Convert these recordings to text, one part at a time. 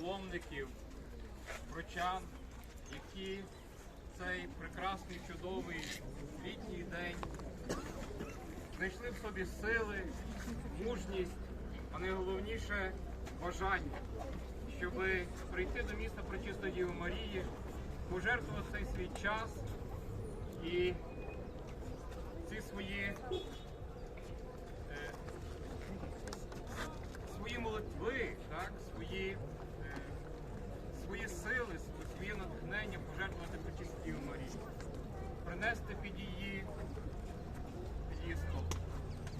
молитовників, прочан, які цей прекрасний, чудовий літній день знайшли в собі сили, мужність, а найголовніше бажання, щоб прийти до міста Пречистої Діви Марії, пожертвувати цей свій час і ці свої е, свої молитви, так, свої, е, свої сили, своє натхнення пожертвувати Пречистій Діві Марії, принести під її під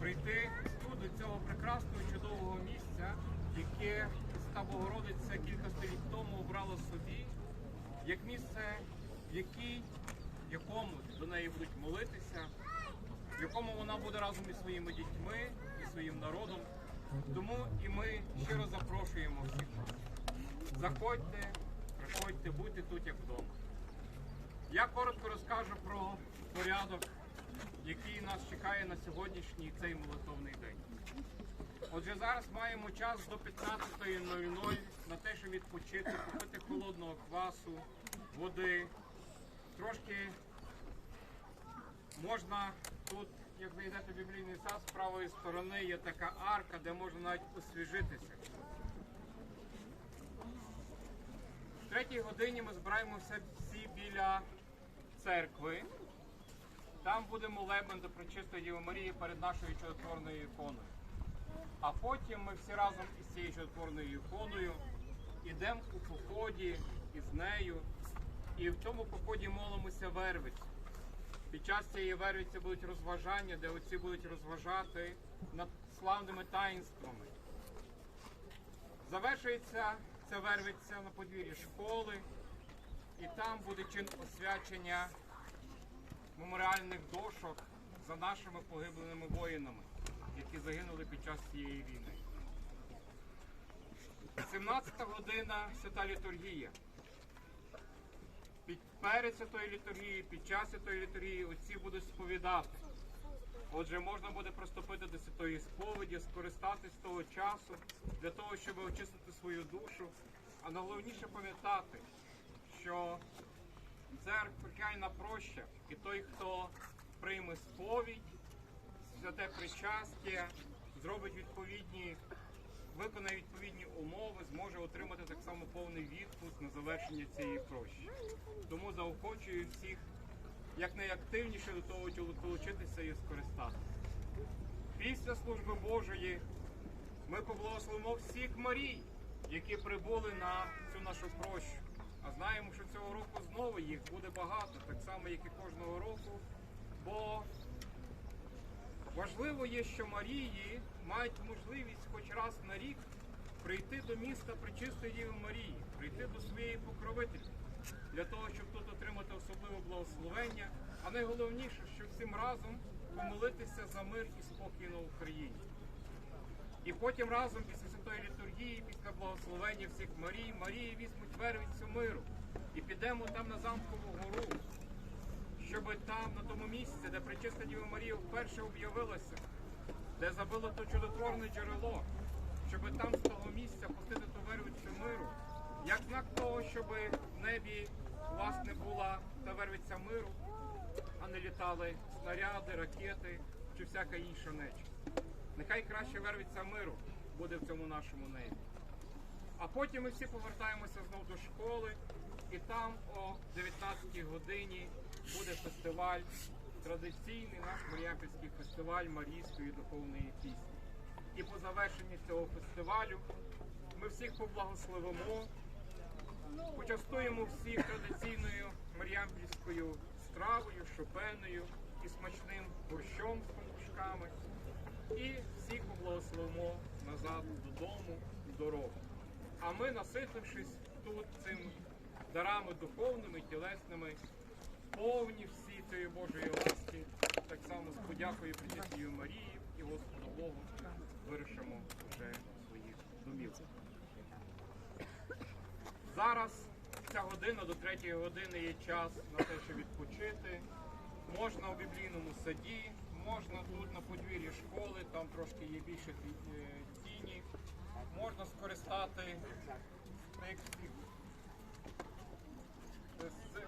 прийти тут до цього прекрасного чудового місця, яке та Богородиця кілька століть тому обрала собі, як місце, в якій, якому до неї будуть молитися, в якому вона буде разом із своїми дітьми і своїм народом. Тому і ми щиро запрошуємо всіх вас. Заходьте, приходьте, будьте тут як вдома. Я коротко розкажу про порядок, який нас чекає на сьогоднішній цей молитовний день. Отже, зараз маємо час до 15.00 на те, щоб відпочити, купити холодного квасу, води. Трошки можна тут, як ви йдете в біблійний сад, з правої сторони є така арка, де можна навіть освіжитися. В третій годині ми збираємося всі біля церкви. Там буде молебен до Пречистої Діви Марії перед нашою чудотворною іконою. А потім ми всі разом із цією чудотворною іконою йдемо у поході із нею. І в тому поході молимося вервиці. Під час цієї вервиці будуть розважання, де отці будуть розважати над славними таїнствами. Завершується ця вервиця на подвір'ї школи, і там буде чин освячення меморіальних дошок за нашими погибленими воїнами, які загинули під час цієї війни. 17 година свята літургія. Під перед святої літургії, під час святої літургії отці будуть сповідати. Отже, можна буде приступити до святої сповіді, скористатись того часу для того, щоб очистити свою душу. А найголовніше пам'ятати, що церква проща, і той, хто прийме сповідь, святе причастя, зробить відповідні, виконає відповідні умови, зможе отримати так само повний відпуск на завершення цієї прощі. Тому заохочую всіх якнайактивніше до того долучитися і скористатися. Після служби Божої ми поблагословимо всіх Марій, які прибули на цю нашу прощу. А знаємо, що цього року знову їх буде багато, так само, як і кожного року. Бо важливо є, що Марії мають можливість хоч раз на рік прийти до міста Пречистої Діви Марії, прийти до своєї покровительки, для того, щоб тут отримати особливе благословення. А найголовніше, щоб всім разом помолитися за мир і спокій на Україні. І потім разом після святої літургії, після благословення всіх Марій, Марії візьмуть вервицю миру і підемо там на замкову гору, щоб там, на тому місці, де Пречиста Діва Марія вперше об'явилася, де забило то чудотворне джерело, щоб там з того місця пустити ту вервицю миру, як знак того, щоб в небі власне була та вервиця миру, а не літали снаряди, ракети чи всяка інша нечисть. Нехай краще вервиться миру буде в цьому нашому небі. А потім ми всі повертаємося знову до школи, і там о 19-й годині буде фестиваль, традиційний наш Маріампільський фестиваль Марійської духовної пісні. І по завершенні цього фестивалю ми всіх поблагословимо, почастуємо всіх традиційною маріампільською стравою, шопеною і смачним борщом з пампушками. І всіх поблагословимо назад додому дорогу. А ми, наситившись тут цими дарами духовними, тілесними, повні всі цієї Божої ласки, так само з подякою Пречистій Марії і Господу Богу вирішимо вже своїх домів. Зараз ця година до третьої години є час на те, щоб відпочити. Можна у біблійному саді, можна тут на подвір'ї школи, там трошки є більше е, тіні. Можна скористати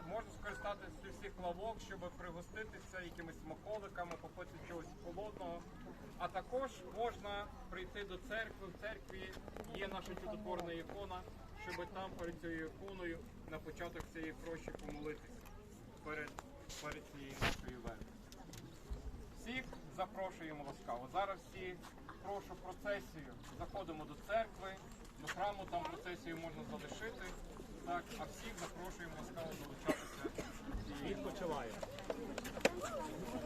Можна скористатися всіх лавок, щоб пригоститися якимись смаколиками, попити чогось холодного. А також можна прийти до церкви. В церкві є наша чудотворна ікона, щоб там перед цією іконою на початок цієї прощі помолитися перед, перед цією нашою верою. Всіх запрошуємо ласкаво. Зараз всі прошу процесію. Заходимо до церкви, до храму, там процесію можна залишити. Так, а всіх запрошуємо ласкаво долучатися. Відпочиває.